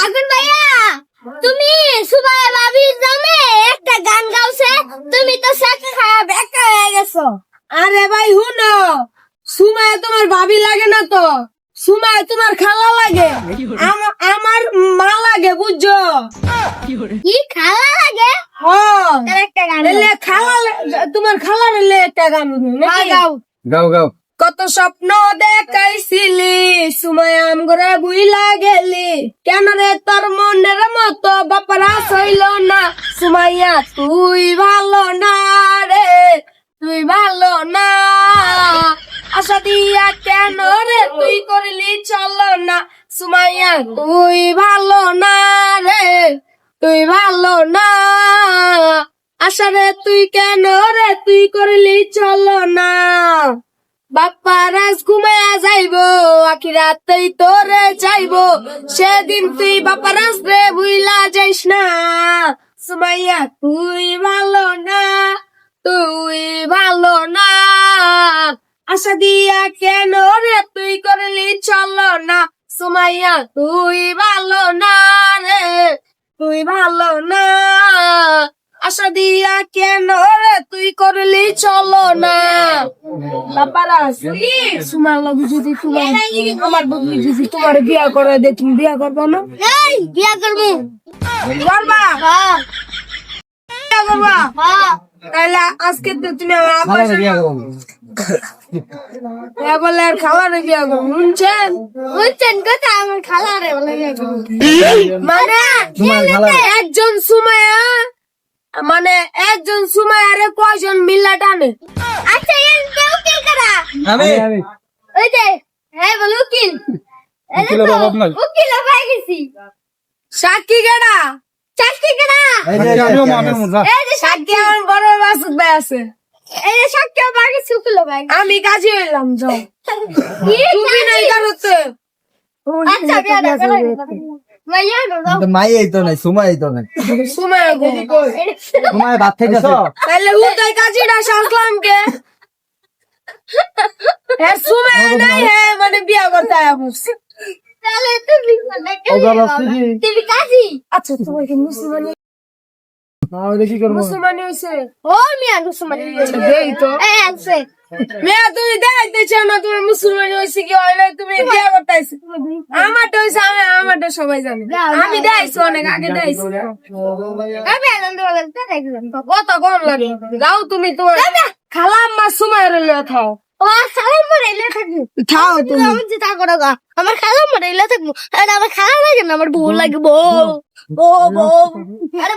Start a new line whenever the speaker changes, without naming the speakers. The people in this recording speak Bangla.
আগুন ভাইয়া তুমি সুবাই ভাবির নামে একটা গান গাওছে তুমি তো সাথে খারাপ একা হয়ে গেছো।
আরে ভাই হুনো সুমায় তোমার ভাবি লাগে না তো? সুমায় তোমার খালা লাগে। আম- আমার মা লাগে বুঝছ?
কি খালা লাগে?
হ্যাঁ
একটা গান
খালা তোমার খালা একটা গান
গাও। গাও
গাও।
কত স্বপ্ন দেখাইছিলি, সুমায় আম ঘরে বুইলা গেলি। কেন রে তোর মনের মতো বাপারা সইল না? সুমাইয়া, তুই ভালো না রে, তুই ভালো না। আশা দিয়া কেন রে তুই করলি চলো না? সুমাইয়া, তুই ভালো না রে, তুই ভালো না। আশা রে তুই কেন রে তুই করলি চলো না? বাপ্পা রাজ ঘুমায়া যাইব, আখি রাতেই তোরে যাইব সেদিন তুই বাপ্পা রাজ রে বুইলা যাইস না। সুমাইয়া, তুই ভালো না, তুই ভালো না। আশা দিয়া কেন রে তুই করলি চলো না? সুমাইয়া, তুই ভালো না রে, তুই ভালো না। আশা দিয়া কেন রে তুই করলি চলো না? যদি তোমার আমার বন্ধু যদি তোমার বিয়া করে দে তুমি বিয়া করব না?
বিয়া করব।
করবা?
হ্যাঁ।
বিয়া করবা?
হ্যাঁ।
তাহলে আজকে তো তুমি আমার আব্বার সাথে-
বিয়া করব।
এ বলে আর খাওয়ার বিয়া করব শুনছেন?
বুঝছেন কথা আমার বলে
মানে একজন সুমায়া মানে একজন সুমায়ারে কয়জন মিল্লা টানে
আচ্ছা এর কেউ কি করা
আমি? আমি
ওই যে হ্যাঁ বল উকিল।
অভাব নাই।
উকিল গেছি।
সাক্ষী
আমিও মামের
এই যে
সাক্ষী আমার বড় মাসুদ ভাই আছে।
এই যে সাক্ষী উকিল
আমি কাজে হইলাম যাও। তুমি নাই কারোতে।
আচ্ছা বিয়া না
মাই এই তো নাই সুমা এই তো নাই।
সুমায়া গো
তোমার ভাত থেকে
তাহলে হুদাই কাজীটা সাজলাম কে হ্যাঁ সুমায়া নাই হ্যাঁ মানে বিয়া করতে
মানে
আচ্ছা তোমার কি মুসলমানি
ও মিয়া
মেয়া তুমি দেখাইতে চাও না তুমি মুসলমানি হইছে কি হয় না তুমি বিয়া করতে আমারটা হইছে আমি আমারটা সবাই জানে আমি দেখাইছি অনেক আগে দেখাইছি
আমি আনন্দ
কত কম লাগে যাও তুমি তোমার খালা আম্মা সুমায়ের লয়ে থাও।
ও সালাম মরে এলে থাকব।
থাও তুমি।
আমি যেটা করো গা। আমার খালা মরে এলে থাকব। আর আমার খালা লাগে না আমার বউ লাগে বউ বউ। বউ। আরে